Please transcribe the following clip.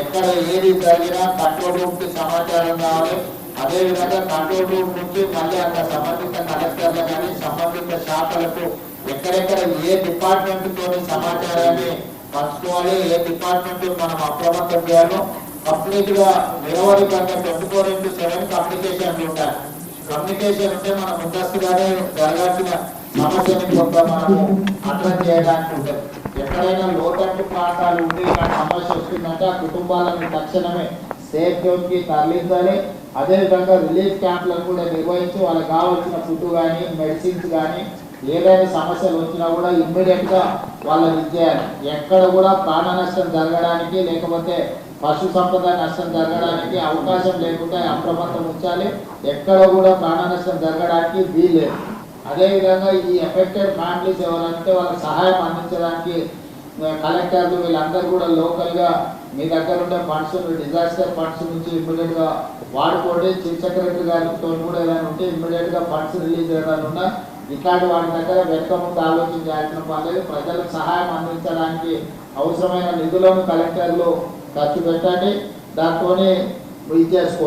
ఎక్కడ ఏది జరిగినా కంట్రోల్ రూమ్కి సమాచారం కావాలి. అదే విధంగా కంట్రోల్ రూమ్ నుంచి మళ్ళీ అక్కడ సంబంధిత కలెక్టర్లు కానీ సంబంధిత శాఖలకు ఎక్కడెక్కడ ఏ డిపార్ట్మెంట్ తోని సమాచారాన్ని పంచుకోవాలి ఏ డిపార్ట్మెంట్ మనం అప్రమత్తం చేయాలో కంప్లీట్గా నిరవధికంగా twenty four into seven communication ఉంటాయి కమ్యూనికేషన్ ఉంటే మనం ముందస్తుగానే జరగాల్సిన సమస్యని కొంత మనము అడ్రస్ చేయడానికి ఉంటుంది. ఎక్కడైనా లోతట్టు ప్రాంతాలు ఉండి ఇలాంటి సమస్య వస్తుందంటే ఆ కుటుంబాలను తక్షణమే సేఫ్ జోన్కి తరలించాలి. అదేవిధంగా రిలీఫ్ క్యాంప్లను కూడా నిర్వహించి వాళ్ళకి కావాల్సిన ఫుడ్ కానీ మెడిసిన్స్ కానీ ఏదైనా సమస్యలు వచ్చినా కూడా ఇమ్మీడియట్గా వాళ్ళని ఇచ్చేయాలి ఎక్కడ కూడా ప్రాణ నష్టం జరగడానికి లేకపోతే పశు సంపద నష్టం జరగడానికి అవకాశం లేకుండా అప్రమత్తం ఉంచాలి. ఎక్కడ కూడా ప్రాణ నష్టం జరగడానికి వీల్లేదు. అదేవిధంగా ఈ ఎఫెక్టెడ్ ఫ్యామిలీస్ ఎవరంటే వాళ్ళకి సహాయం అందించడానికి కలెక్టర్లు వీళ్ళందరూ కూడా లోకల్గా మీ దగ్గర ఉండే ఫండ్స్ డిజాస్టర్ ఫండ్స్ నుంచి ఇమ్మీడియట్గా వాడుకోండి. చీఫ్ సెక్రటరీ గారితో కూడా ఏదైనా ఉంటే ఇమ్మీడియట్గా ఫండ్స్ రిలీజ్ చేయడానికి ఉన్నా ఇట్లాంటి వాటి దగ్గర వెనక ముందు ఆలోచించాల్సిన పర్లేదు ప్రజలకు సహాయం అందించడానికి అవసరమైన నిధులను కలెక్టర్లు ఖర్చు పెట్టండి. దాంతోనే ఇది చేసుకోండి.